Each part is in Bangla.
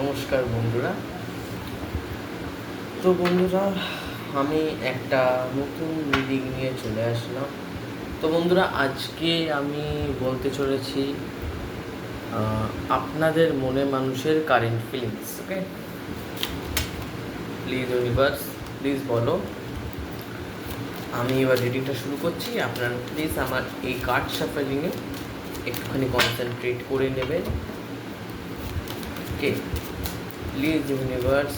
নমস্কার বন্ধুরা। তো বন্ধুরা, আমি একটা নতুন মিটিং নিয়ে চলে আসলাম। তো বন্ধুরা, আজকে আমি বলতে চলেছি আপনাদের মনে মানুষের current feelings okay please universe please বলো। আমি এবার রিডিংটা শুরু করছি। আপনারা প্লিজ আমার এই কার্ড শাফেলিংয়ে একটুখানি কনসেন্ট্রেট করে নেবেন okay please universe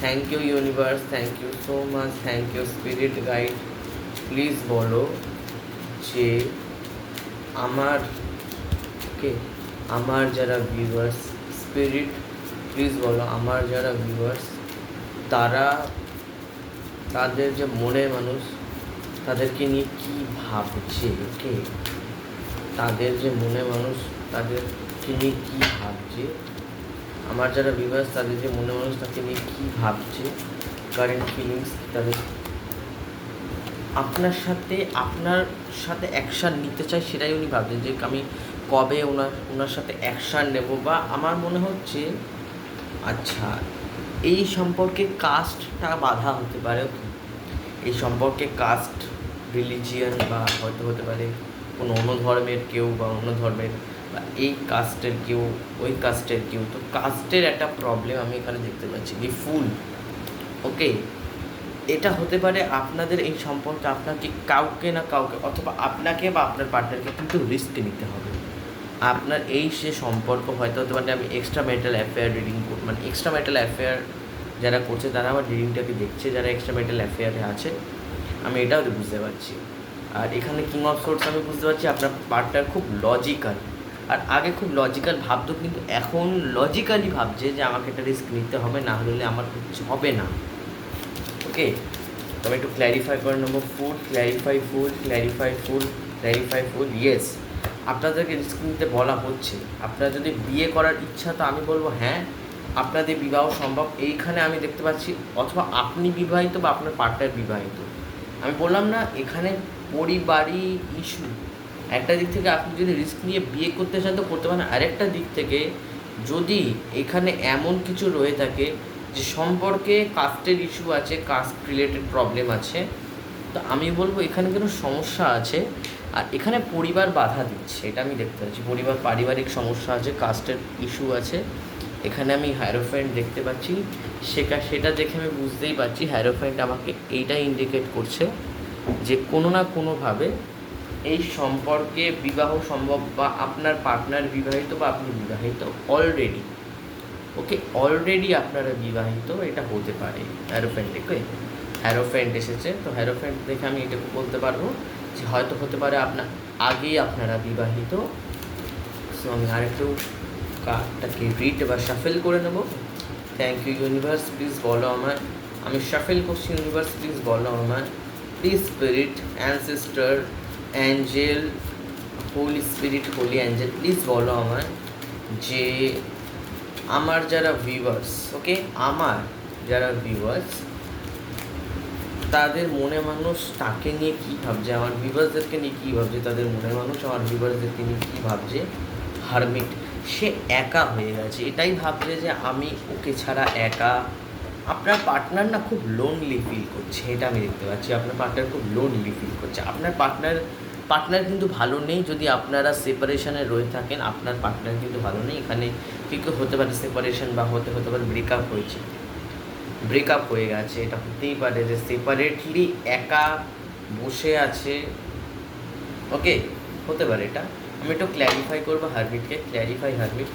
thank you universe thank you so much thank you spirit guide please বলো যে আমার ওকে আমার যারা ভিউয়ার্স স্পিরিট প্লিজ বলো আমার যারা ভিউয়ার্স তারা, তাদের যে মনের মানুষ, তাদেরকে নিয়ে কী ভাবছে ওকে তাদের যে মনে মানুষ, তাদেরকে নিয়ে কী ভাবছে? আমার যারা বিভাস তাদের যে মনে মানুষ তাকে নিয়ে কী ভাবছে কারেন্ট ফিলিংস তাদের আপনার সাথে আপনার সাথে অ্যাকশান নিতে চাই সেটাই উনি ভাবছেন যে আমি কবে ওনার ওনার সাথে অ্যাকশান নেব বা আমার মনে হচ্ছে আচ্ছা এই সম্পর্কে কাস্টটা বাধা হতে পারে? এই সম্পর্কে কাস্ট রিলিজিয়ান বা হয়তো হতে পারে কোনো অন্য ধর্মের কেউ বা অন্য ধর্মের এই কাস্টের কেউ, ওই কাস্টের কেউ, তো কাস্টের একটা প্রবলেম আমি এখানে দেখতে পাচ্ছি কি ফুল ওকে এটা হতে পারে আপনাদের এই সম্পর্কে আপনাকে কাউকে না কাউকে, অথবা আপনাকে বা আপনার পার্টনারকে কিন্তু রিস্ক নিতে হবে। আপনার এই সে সম্পর্ক হয়তো হতে পারে, আমি এক্সট্রা মেটাল অ্যাফেয়ার রিডিং মানে এক্সট্রা মেটাল অ্যাফেয়ার যারা করছে, তারা আমার রিডিংটাকে দেখছে, যারা এক্সট্রা মেটাল অ্যাফেয়ারে আছে, আমি এটাও বুঝতে পারছি। আর এখানে কিং অফ সোর্স আমি বুঝতে পারছি, আপনার পার্টনার খুব লজিক্যাল আর আগে খুব লজিক্যাল ভাবতো, কিন্তু এখন লজিক্যালি ভাবছে যে আমাকে একটা রিস্ক নিতে হবে, না হলে আমার কিছু হবে না। ওকে তবে একটু ক্ল্যারিফাই করে নেব full clarify full clarify full clarify full yes আপনাদেরকে রিস্ক নিতে বলা হচ্ছে। আপনার যদি বিয়ে করার ইচ্ছা, তো আমি বলব হ্যাঁ আপনাদের বিবাহ সম্ভব। এইখানে আমি দেখতে পাচ্ছি, অথবা আপনি বিবাহিত বা আপনার পার্টনার বিবাহিত। আমি বললাম না, এখানে পরিবারই ইস্যু একটা দিক থেকে আপনি যদি রিস্ক নিয়ে বিয়ে করতে চান, তো করতে পারেন। আরেকটা দিক থেকে যদি এখানে এমন কিছু রয়ে থাকে যে সম্পর্কে কাস্টের ইস্যু আছে কাস্ট রিলেটেড প্রবলেম আছে, তো আমি বলব এখানে কোনো সমস্যা আছে। আর এখানে পরিবার বাধা দিচ্ছে, এটা আমি দেখতে পাচ্ছি। পরিবার পারিবারিক সমস্যা আছে কাস্টের ইস্যু আছে। এখানে আমি হ্যারোফ্যান্ট দেখতে পাচ্ছি। সেটা সেটা দেখে আমি বুঝতেই পারছি হ্যারোফ্যান্ট আমাকে এইটা ইন্ডিকেট করছে যে কোনো না কোনোভাবে এই সম্পর্কে বিবাহ সম্ভব বা আপনার পার্টনার বিবাহিত বা আপনি বিবাহিত? অলরেডি ওকে অলরেডি আপনারা বিবাহিত, এটা হতে পারে। হ্যারোফ্যান্ট ওকে হ্যারোফ্যান্ট এসেছে, তো হ্যারোফ্যান্ট দেখে আমি এটা বলতে পারব যে হয়তো হতে পারে আপনার আগেই আপনারা বিবাহিত। সো আমি আরেকটু কার্ডটাকে রিড বা শাফেল করে নেব। থ্যাংক ইউ ইউনিভার্স প্লিজ বলো আমার। আমি শাফেল করছি ইউনিভার্স প্লিজ বলো আমার। Please spirit ancestor angel holy spirit holy angel please বলো আমার যে আমার যারা ভিউয়ার্স ওকে আমার যারা ভিউয়ার্স তাদের মনে মানুষ তাকে নিয়ে কী ভাবছে? আমার ভিউয়ার্সদেরকে নিয়ে কী ভাবছে? তাদের মনে মানুষ আমার ভিউয়ার্সদেরকে নিয়ে কী ভাবছে? হারমিট সে একা হয়ে গেছে। এটাই ভাবছে যে আমি ওকে ছাড়া একা। আপনার পার্টনার না খুব লোনলি ফিল করছে। এটা আমি দেখতে পাচ্ছি। আপনার পার্টনার খুব লোনলি ফিল করছে। আপনার পার্টনার পার্টনার কিন্তু ভালো নেই। যদি আপনারা সেপারেশনে রয়ে থাকেন, আপনার পার্টনার কিন্তু ভালো নেই। এখানে কিন্তু হতে পারে? সেপারেশন বা হতে হতে পারে ব্রেকআপ হয়েছে। ব্রেকআপ হয়ে গেছে। এটা হতেই পারে যে সেপারেটলি একা বসে আছে। ওকে হতে পারে এটা। আমি একটু ক্ল্যারিফাই করব হারমিটকে। Clarify hermit.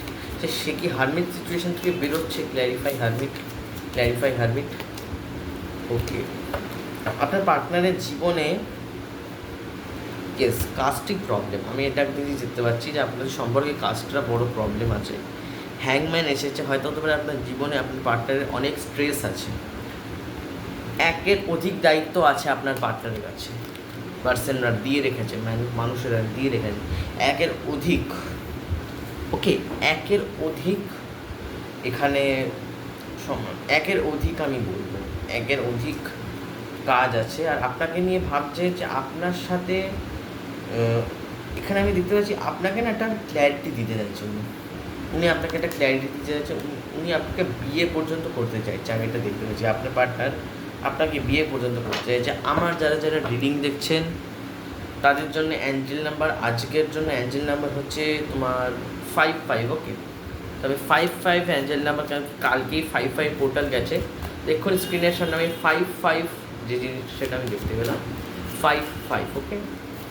যে সে কি হারমিট সিচুয়েশন থেকে বেরোচ্ছে? Clarify hermit. Clarify hermit. Okay আপনার পার্টনারের জীবনে ইয়েস কাস্টিক প্রবলেম আমি এটা একদিন দেখতে পাচ্ছি যে আপনাদের সম্পর্কে কাস্টটা বড় প্রবলেম আছে। হ্যাংম্যান এসেছে, হয়তো হতে পারে আপনার জীবনে আপনার পার্টনারের অনেক স্ট্রেস আছে। একের অধিক দায়িত্ব আছে আপনার পার্টনারের কাছে। পার্সনরা দিয়ে রেখেছে, মানু- মানুষেরা দিয়ে রেখেছে। একের অধিক ওকে একের অধিক এখানে একের অধিক আমি বলব। একের অধিক কাজ আছে। আর আপনাকে নিয়ে ভাবছে যে আপনার সাথে এখানে আমি দেখতে পাচ্ছি আপনাকে না একটা ক্ল্যারিটি দিতে যাচ্ছে উনি। উনি আপনাকে একটা ক্ল্যারিটি দিতে চাইছে উনি- আপনাকে বিয়ে পর্যন্ত করতে চাইছে। আমি এটা দেখতে পাচ্ছি, আপনার পার্টনার আপনাকে বিয়ে পর্যন্ত করতে চাইছে। আমার যারা যারা রিডিং দেখছেন, তাদের জন্য অ্যাঞ্জেল নাম্বার আজকের জন্য অ্যাঞ্জেল নাম্বার হচ্ছে তোমার ফাইভ ফাইভ ওকে তবে ফাইভ ফাইভ অ্যাঞ্জেল নাম্বার কালকেই ফাইভ ফাইভ পোর্টাল গেছে। দেখুন স্ক্রিনের সামনে আমি ফাইভ ফাইভ যে জিনিস সেটা আমি দেখতে পেলাম। Five five okay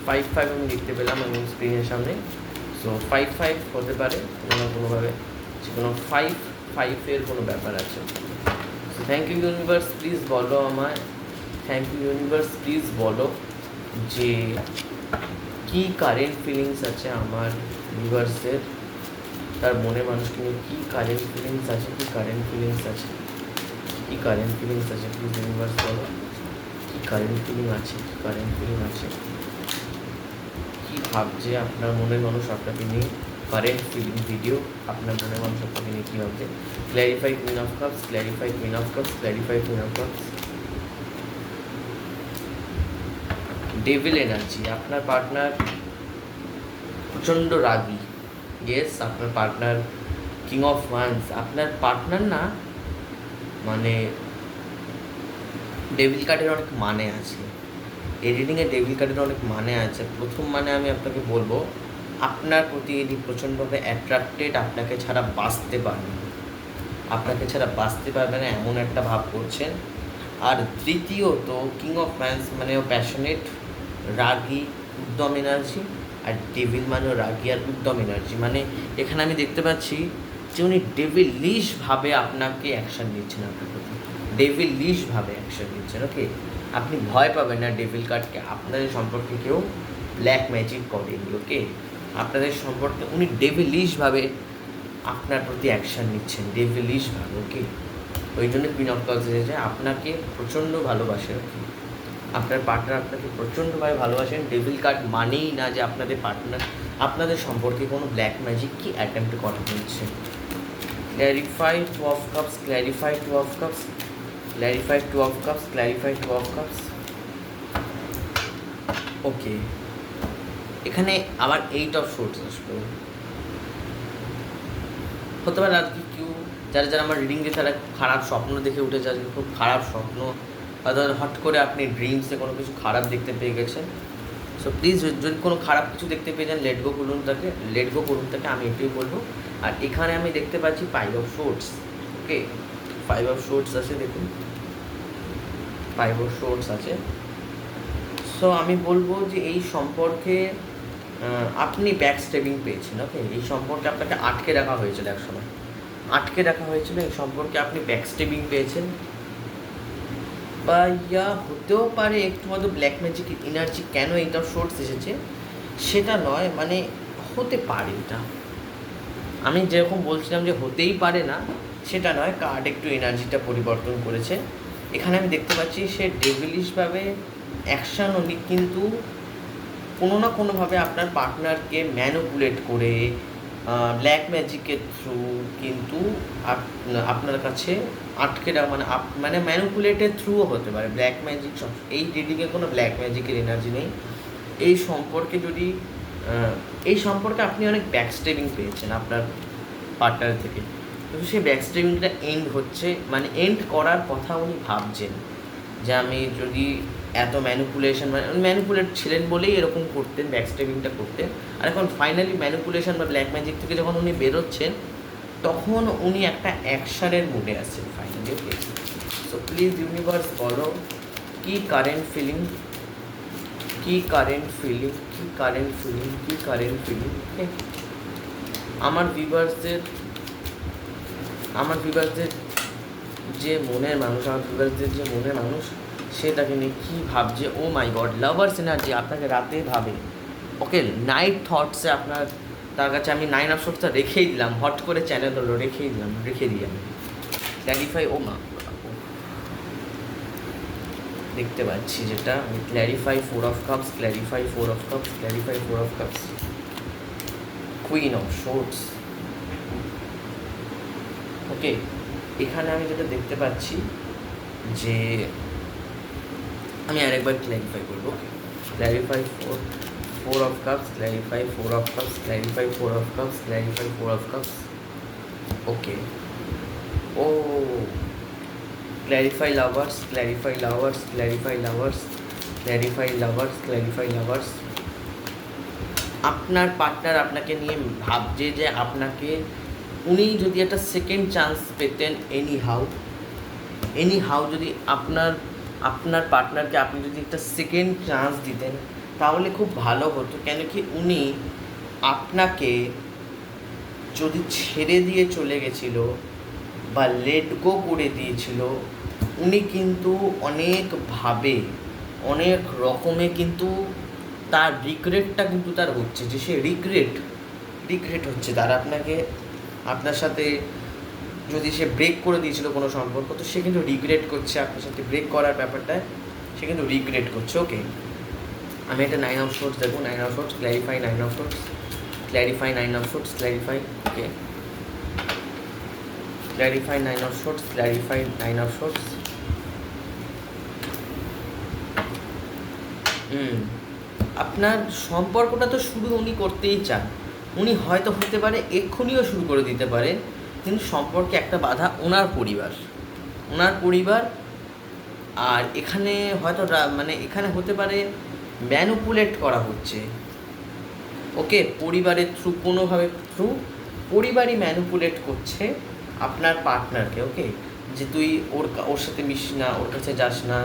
five five আমি দেখতে পেলাম আমি স্ক্রিনের সামনে। সো ফাইভ ফাইভ হতে পারে, কোনো না কোনোভাবে। যে কোনো ফাইভ ফাইভের কোনো ব্যাপার আছে। So thank you universe please বলো আমায় থ্যাংক ইউ ইউনিভার্স প্লিজ বলো যে কি কারেন্ট ফিলিংস আছে আমার ইউনিভার্সের তার মনে মানুষকে নিয়ে কী কারেন্ট ফিলিংস আছে, কী কারেন্ট ফিলিংস আছে? কী কারেন্ট ফিলিংস আছে প্লিজ ইউনিভার্স বলো। কী কারেন্ট ফিলিং আছে, কী কারেন্ট ফিলিং আছে? কী ভাবছে? আপনার মনের মানুষ আপনাকে নিয়ে কারেন্ট ফিলিং ভিডিও আপনার মনের মানুষ আপনাকে নিয়ে কী ভাবছে? Clarify queen of cups clarify queen of cups clarify queen of cups devil energy আপনার পার্টনার প্রচণ্ড রাগী। ইয়েস আপনার পার্টনার কিং অফ ওয়ান্স আপনার পার্টনার না মানে ডেভিল কার্ডের অনেক মানে আছে। এই রিডিংয়ে ডেভিল কার্ডের অনেক মানে আছে। প্রথম মানে আমি আপনাকে বলব, আপনার প্রতি ইনি প্রচণ্ডভাবে অ্যাট্রাক্টেড আপনাকে ছাড়া বাঁচতে পারবে আপনাকে ছাড়া বাঁচতে পারবে না এমন একটা ভাব করছেন। আর দ্বিতীয়ত কিং অফ ম্যান্স মানে প্যাশনেট রাগী, উদ্যম এনার্জি আর ডেভিল মানেও রাগী আর উদ্যম এনার্জি মানে এখানে আমি দেখতে পাচ্ছি যে উনি ডেভিল লিশভাবে আপনাকে অ্যাকশান নিচ্ছেন আপনার প্রতি। ডেভিল লিশভাবে অ্যাকশান নিচ্ছেন ওকে আপনি ভয় পাবেন না ডেভিল কার্ডকে আপনাদের সম্পর্কে কেউ ব্ল্যাক ম্যাজিক করেনি ওকে আপনাদের সম্পর্কে উনি ডেভিলিশভাবে আপনার প্রতি অ্যাকশান নিচ্ছেন ডেভিলিশভাবে ওকে ওই জন্য কুইন অফ কাপস এসেছে, আপনাকে প্রচণ্ড ভালোবাসে ওকে আপনার পার্টনার আপনাকে প্রচণ্ডভাবে ভালোবাসেন ডেভিল কার্ড মানেই না যে আপনাদের পার্টনার আপনাদের সম্পর্কে কোনো ব্ল্যাক ম্যাজিক কি অ্যাটেম্প্ট করা হচ্ছে। Clarify two of cups clarify two of cups two of cups clarify two of cups okay এখানে আবার এইট অফ শোর্টস আসলো হতে পারে আজকে কেউ, যারা যারা আমার রিডিং দিয়ে তারা খারাপ স্বপ্ন দেখে উঠেছে, আজকে খুব খারাপ স্বপ্ন। হয়তো হট করে আপনি ড্রিমসে কোনো কিছু খারাপ দেখতে পেয়ে গেছেন। সো প্লিজ যদি কোনো খারাপ কিছু দেখতে পেয়ে যান লেট গো করুন তাকে লেট গো করুন তাকে, আমি এটাই বলব। আর এখানে আমি দেখতে পাচ্ছি five of swords okay five of swords আছে দেখুন। অফ শোর্টস আছে। সো আমি বলব যে এই সম্পর্কে আপনি ব্যাক স্টেপিং পেয়েছেন ওকে এই সম্পর্কে আপনাকে আটকে রাখা হয়েছিল এক সময় আটকে রাখা হয়েছিল, এই সম্পর্কে আপনি ব্যাক স্টেপিং পেয়েছেন। বা ইয়া হতেও পারে, একটু মতো ব্ল্যাক ম্যাজিক এনার্জি কেন এইটা সোর্স এসেছে? সেটা নয় মানে হতে পারে এটা। আমি যেরকম বলছিলাম যে হতেই পারে না, সেটা নয় কার্ড একটু এনার্জিটা পরিবর্তন করেছে। এখানে আমি দেখতে পাচ্ছি সে ডেভিলিশভাবে অ্যাকশান উনি কিন্তু কোনো না কোনোভাবে আপনার পার্টনারকে ম্যানুপুলেট করে ব্ল্যাক ম্যাজিকের থ্রু কিন্তু আপনার কাছে আটকে রাখা মানে আপ মানে ম্যানুপুলেটের থ্রুও হতে পারে। ব্ল্যাক ম্যাজিক এই রিডিংয়ে কোনো ব্ল্যাক ম্যাজিকের এনার্জি নেই। এই সম্পর্কে যদি এই সম্পর্কে আপনি অনেক ব্যাক স্টেপিং পেয়েছেন আপনার পার্টনার থেকে। কিন্তু সেই ব্যাক স্টেপিংটা এন্ড হচ্ছে মানে এন্ড করার কথা উনি ভাবছেন যে আমি যদি এত ম্যানুপুলেশন মানে ম্যানুপুলেট ছিলেন বলেই এরকম করতেন ব্যাক স্টেপিংটা করতেন। আর এখন ফাইনালি ম্যানুপুলেশন বা ব্ল্যাক ম্যাজিক থেকে যখন উনি বেরোচ্ছেন, তখন উনি একটা অ্যাকশানের মুডে আসছেন finally okay so please universe বলো, কি কারেন্ট ফিলিং কি কারেন্ট ফিলিং কি কারেন্ট ফিলিং কি কারেন্ট ফিলিং আমার ভিভার্সদের আমার ভিভার্সদের যে মনের মানুষ, আমার ভিভার্সদের যে মনের মানুষ, সে তাকে নিয়ে কী ভাবছে? Oh my God lovers energy আপনাকে রাতে ভাবে। ওকে নাইট থটসে আপনার, তার কাছে আমি নাইন অফ শোটসটা রেখেই দিলাম। হট করে চ্যানেল হলো রেখেই দিলাম, রেখে দিই আমি ক্ল্যারিফাই ও মা, দেখতে পাচ্ছি যেটা। আমি clarify four of cups clarify four of cups clarify four of cups queen of swords okay, এখানে আমি যেটা দেখতে পাচ্ছি যে আমি আরেকবার ক্ল্যারিফাই করব clarify four four of cups clarify four of cups clarify four of cups clarify four of cups okay oh clarify lovers clarify lovers clarify lovers clarify lovers clarify lovers partner partner আপনাকে নিয়ে ভাবছে যে আপনাকে উনি যদি একটা সেকেন্ড চান্স পেতেন এনি হাউ এনি হাউ যদি আপনার আপনার পার্টনারকে আপনি যদি একটা সেকেন্ড চান্স দিতেন, তাহলে খুব ভালো হতো। কেন কি উনি আপনাকে যদি ছেড়ে দিয়ে চলে গেছিল বা লেট গো করে দিয়েছিল, উনি কিন্তু অনেকভাবে, অনেক রকমে কিন্তু তার রিগ্রেটটা কিন্তু তার হচ্ছে যে সে রিগ্রেট রিগ্রেট হচ্ছে তার আপনাকে আপনার সাথে যদি সে ব্রেক করে দিয়েছিল কোনো সম্পর্ক, তো সে কিন্তু রিগ্রেট করছে আপনার সাথে ব্রেক করার ব্যাপারটা। সে কিন্তু রিগ্রেট করছে ওকে আমি একটা নাইন অফ শোর্টস দেখব nine of swords clarify nine of swords clarify nine of swords clarify okay clarify nine of swords clarify nine of swords hmm আপনার সম্পর্কটা তো শুরু উনি করতেই চান। উনি হয়তো হতে পারে এক্ষুনিও শুরু করে দিতে পারে, কিন্তু সম্পর্কে একটা বাধা ওনার পরিবার। ওনার পরিবার আর এখানে হয়তো মানে এখানে হতে পারে ম্যানুপুলেট করা হচ্ছে। ওকে, পরিবারের থ্রু কোনোভাবে থ্রু পরিবারই ম্যানুপুলেট করছে আপনার পার্টনারকে ওকে? যে তুই ওর ওর সাথে মিশিস না, ওর কাছে যাস না।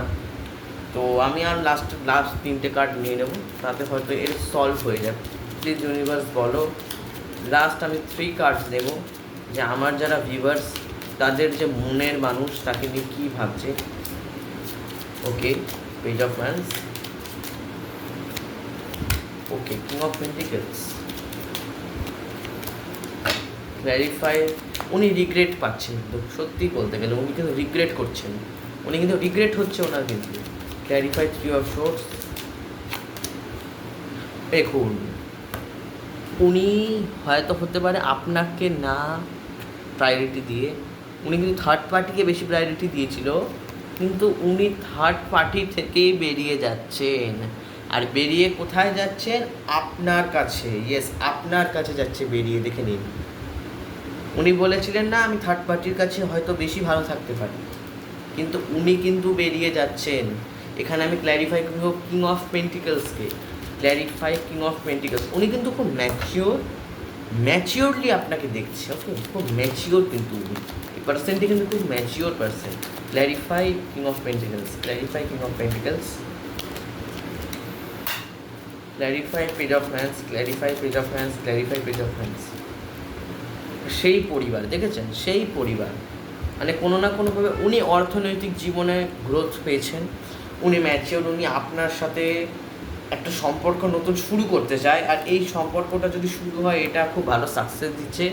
তো আমি আর লাস্ট লাস্ট তিনটে কার্ড নিয়ে নেব, তাতে হয়তো এর সলভ হয়ে যাবে। প্লিজ ইউনিভার্স বলো লাস্ট আমি থ্রি কার্ডস নেব, যে আমার যারা ভিউয়ার্স তাদের যে মনের মানুষ, তাকে নিয়ে কী ভাবছে? Okay page of fans okay king of pentacles verify উনি রিগ্রেট পাচ্ছেন তো সত্যি বলতে গেলে, উনি কিন্তু রিগ্রেট করছেন। উনি কিন্তু রিগ্রেট হচ্ছে ওনার কিন্তু। ক্ল্যারিফাই থ্রি অফ শোর্টস দেখুন উনি হয়তো হতে পারে আপনাকে না প্রায়োরিটি দিয়ে। উনি কিন্তু থার্ড পার্টিকে বেশি প্রায়োরিটি দিয়েছিল, কিন্তু উনি থার্ড পার্টি থেকেই বেরিয়ে যাচ্ছেন। আর বেরিয়ে কোথায় যাচ্ছেন? আপনার কাছে। ইয়েস আপনার কাছে যাচ্ছে, বেরিয়ে দেখে নিন। উনি বলেছিলেন, না, আমি থার্ড পার্টির কাছে হয়তো বেশি ভালো থাকতে পারি। কিন্তু উনি কিন্তু বেরিয়ে যাচ্ছেন। এখানে আমি ক্ল্যারিফাই করব কিং অফ পেন্টিকলসকে ক্ল্যারিফাই কিং অফ পেন্টিকলস উনি কিন্তু খুব ম্যাচিওর ম্যাচিওরলি আপনাকে দেখছে ওকে খুব ম্যাচিওর কিন্তু উনি। এই পার্সেন্টটি কিন্তু খুব mature percent clarify king of pentacles clarify king of pentacles clarify page of wands clarify page of wands clarify page of wands সেই পরিবার, দেখেছেন? সেই পরিবার। মানে কোনো না কোনোভাবে উনি অর্থনৈতিক জীবনে গ্রোথ পেয়েছেন। উনি ম্যাচিওর উনি আপনার সাথে একটা সম্পর্ক নতুন শুরু করতে চায় আর এই সম্পর্কটা যদি শুরু হয়, এটা খুব ভালো সাকসেস দিচ্ছে।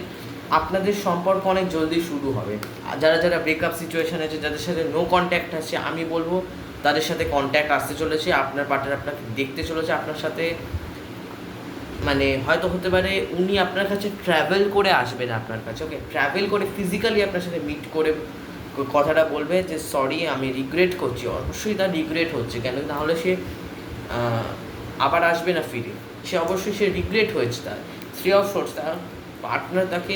আপনাদের সম্পর্ক অনেক জলদি শুরু হবে। যারা যারা ব্রেকআপ সিচুয়েশান আছে, যাদের সাথে নো কন্ট্যাক্ট আছে, আমি বলব, তাদের সাথে কন্ট্যাক্ট আসতে চলেছে, আপনার পার্টনার আপনাকে দেখতে চলেছে, আপনার সাথে মানে হয়তো হতে পারে উনি আপনার কাছে ট্রাভেল করে আসবেন আপনার কাছে ওকে ট্রাভেল করে ফিজিক্যালি আপনার সাথে মিট করে কথাটা বলবে যে সরি আমি রিগ্রেট করছি। অবশ্যই তার রিগ্রেট হচ্ছে, কেন? তাহলে সে আবার আসবে না ফিরে। সে অবশ্যই সে রিগ্রেট হয়েছে তার। থ্রি অফ শোর্টস তার পার্টনার তাকে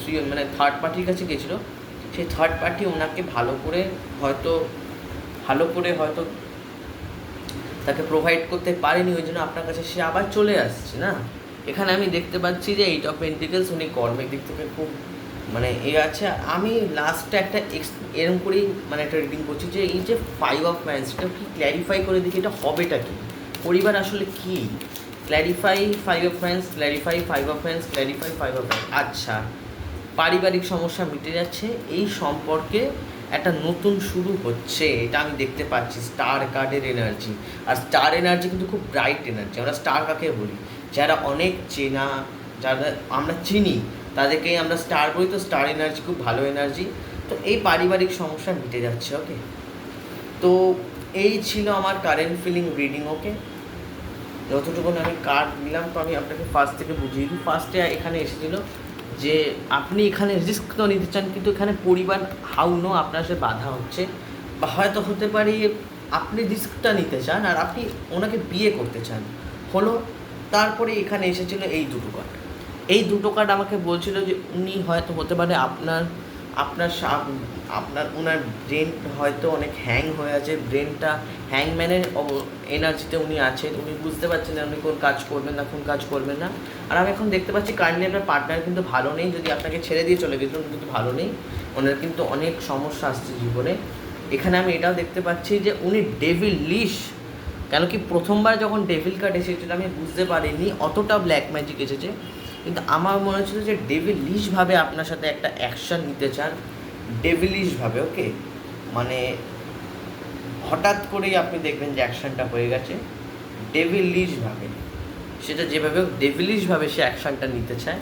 থ্রি মানে থার্ড পার্টির কাছে গেছিল। সেই থার্ড পার্টি ওনাকে ভালো করে হয়তো, ভালো করে হয়তো তাকে প্রোভাইড করতে পারেনি, ওই জন্য আপনার কাছে সে আবার চলে আসছে, না? এখানে আমি দেখতে পাচ্ছি যে এইট অফ পেন্টিকেলস উনি কর্মের দিক থেকে খুব মানে এ আছে। আমি লাস্টে একটা এক্স এরকম করেই মানে একটা রিডিং করছি যে এই যে ফাইভ অফ ম্যান্স এটা কি ক্ল্যারিফাই করে দেখি, এটা হবেটা কি? পরিবার আসলে কি? Clarify five of wands clarify five of wands clarify five of wands আচ্ছা পারিবারিক সমস্যা মিটে যাচ্ছে, এই সম্পর্কে একটা নতুন শুরু হচ্ছে, এটা আমি দেখতে পাচ্ছি স্টার কার্ডের এনার্জি আর স্টার এনার্জি কিন্তু খুব ব্রাইট এনার্জি আমরা স্টার কাকে বলি? যারা অনেক চেনা, যারা আমরা চিনি তাদেরকেই আমরা স্টার বলি, তো স্টার এনার্জি খুব ভালো এনার্জি তো এই পারিবারিক সমস্যা মিটে যাচ্ছে ওকে তো এই ছিল আমার কারেন্ট ফিলিং রিডিং ওকে যতটুকু আমি কার্ড নিলাম, তো আমি আপনাকে ফার্স্ট থেকে বুঝিয়ে দিই। ফার্স্টে এখানে এসেছিল যে আপনি এখানে রিস্ক তো নিতে চান, কিন্তু এখানে পরিবার হাউ নো আপনার সাথে বাধা হচ্ছে। বা হয়তো হতে পারে আপনি রিস্কটা নিতে চান আর আপনি ওনাকে বিয়ে করতে চান। হলো, তারপরে এখানে এসেছিল এই দুটো কার্ড এই দুটো কার্ড আমাকে বলছিল যে উনি হয়তো হতে পারে আপনার আপনার আপনার ওনার ব্রেন হয়তো অনেক হ্যাং হয়ে আছে ব্রেনটা হ্যাংম্যানের এনার্জিতে উনি আছেন, উনি বুঝতে পারছেন না উনি কোন কাজ করবেন না, কোন কাজ করবেন না। আর আমি এখন দেখতে পাচ্ছি কারেন্টলি আপনার পার্টনার কিন্তু ভালো নেই, যদি আপনাকে ছেড়ে দিয়ে চলে গেছিল কিন্তু ভালো নেই। ওনার কিন্তু অনেক সমস্যা আসছে জীবনে। এখানে আমি এটাও দেখতে পাচ্ছি যে উনি ডেভিল লিশ কেন কি প্রথমবার যখন ডেভিল কার্ড এসেছিল, আমি বুঝতে পারিনি, অতটা ব্ল্যাক ম্যাজিক এসেছে। কিন্তু আমার মনে হচ্ছিল যে ডেভিলিশভাবে আপনার সাথে একটা অ্যাকশন নিতে চান। ডেভিলিশভাবে ওকে মানে হঠাৎ করেই আপনি দেখবেন যে অ্যাকশনটা হয়ে গেছে। ডেভিলিশভাবে সেটা যেভাবে হোক ডেভিলিশভাবে সে অ্যাকশনটা নিতে চায়।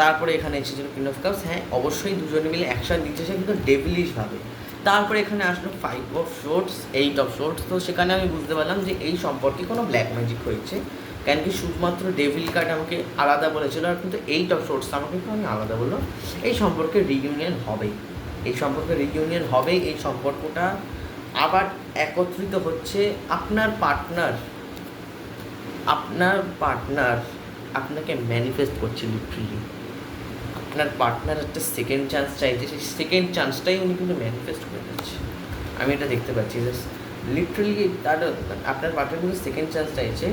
তারপরে এখানে এসেছিল কিন অফ কাপস হ্যাঁ অবশ্যই দুজনে মিলে অ্যাকশন নিতে চায়, কিন্তু ডেভিলিশভাবে তারপরে এখানে আসলো five of swords eight of swords তো সেখানে আমি বুঝতে পারলাম যে এই সম্পর্কে কোনো ব্ল্যাক ম্যাজিক হয়েছে। কেন কি শুধুমাত্র ডেভিল কার্ড আমাকে আলাদা বলেছিল আর কিন্তু এইট অফ সোর্স আমাকে আমি আলাদা বলল? এই সম্পর্কে রিইউনিয়ন হবেই। এই সম্পর্কে রিইউনিয়ন হবেই, এই সম্পর্কটা আবার একত্রিত হচ্ছে আপনার পার্টনার আপনার পার্টনার আপনাকে ম্যানিফেস্ট করছে লিটারেলি আপনার পার্টনার একটা সেকেন্ড চান্স চাইছে, সেই সেকেন্ড চান্সটাই উনি কিন্তু ম্যানিফেস্ট করে যাচ্ছে আমি এটা দেখতে পাচ্ছি জাস্ট লিটারেলি তার, আপনার পার্টনার কিন্তু সেকেন্ড চান্স চাইছে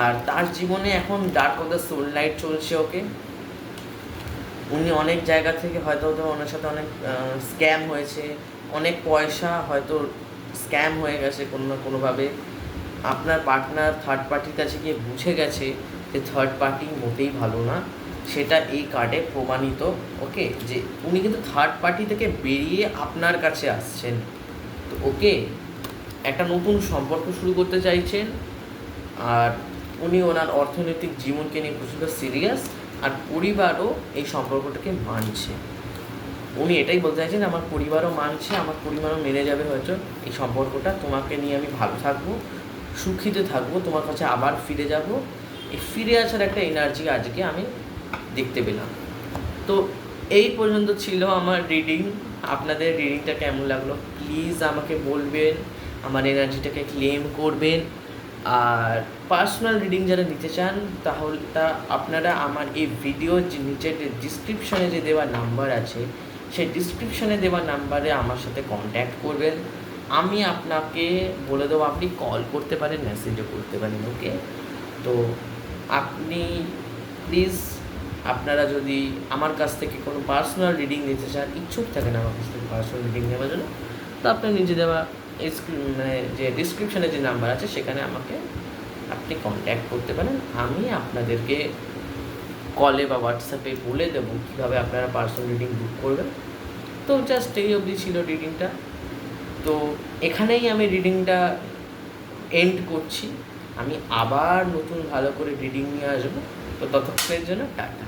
আর তার জীবনে এখন dark of the soul night চলছে ওকে। উনি অনেক জায়গা থেকে হয়তো হয়তো ওনার সাথে অনেক স্ক্যাম হয়েছে। অনেক পয়সা হয়তো স্ক্যাম হয়ে গেছে কোনো না কোনোভাবে। আপনার পার্টনার থার্ড পার্টির কাছে গিয়ে বুঝে গেছে যে থার্ড পার্টি মোটেই ভালো না। সেটা এই কার্ডে প্রমাণিত, ওকে? যে উনি কিন্তু থার্ড পার্টি থেকে বেরিয়ে আপনার কাছে আসছেন। তো ওকে একটা নতুন সম্পর্ক শুরু করতে চাইছেন। আর উনি ওনার অর্থনৈতিক জীবনকে নিয়ে প্রচুর সিরিয়াস আর পরিবারও এই সম্পর্কটাকে মানছে। উনি এটাই বলতে চাইছেন আমার পরিবারও মানছে, আমার পরিবারও মেনে যাবে হয়তো এই সম্পর্কটা। তোমাকে নিয়ে আমি ভালো থাকব, সুখীতে থাকব, তোমার কাছে আবার ফিরে যাব। এই ফিরে আসার একটা এনার্জি আজকে আমি দেখতে পেলাম। তো এই পর্যন্ত ছিল আমার রিডিং আপনাদের রিডিংটা কেমন লাগল? প্লিজ আমাকে বলবেন, আমার এনার্জিটাকে ক্লেম করবেন। আর পার্সোনাল রিডিং যারা নিতে চান, তাহলে তা আপনারা আমার এই ভিডিও নিচের ডিসক্রিপশনে যে দেওয়া নাম্বার আছে, সেই ডিসক্রিপশনে দেওয়া নাম্বারে আমার সাথে কন্ট্যাক্ট করবেন। আমি আপনাকে বলে দেবো, আপনি কল করতে পারেন মেসেজও করতে পারেন ওকে তো আপনি প্লিজ আপনারা যদি আমার কাছ থেকে কোনো পার্সোনাল রিডিং নিতে চান, ইচ্ছুক থাকেন আমার কাছ থেকে পার্সোনাল রিডিং নেওয়ার জন্য, তো আপনার নিজে দেওয়া মানে যে ডিসক্রিপশনে যে নাম্বার আছে, সেখানে আমাকে আপনি কন্ট্যাক্ট করতে পারেন। আমি আপনাদেরকে কলে বা হোয়াটসঅ্যাপে বলে দেবো কীভাবে আপনারা পার্সোনাল রিডিং বুক করবেন। তো জাস্ট এই অবধি ছিল রিডিংটা তো এখানেই আমি রিডিংটা এন্ড করছি। আমি আবার নতুন ভালো করে রিডিং নিয়ে আসব। তো ততক্ষণের জন্য টাটা।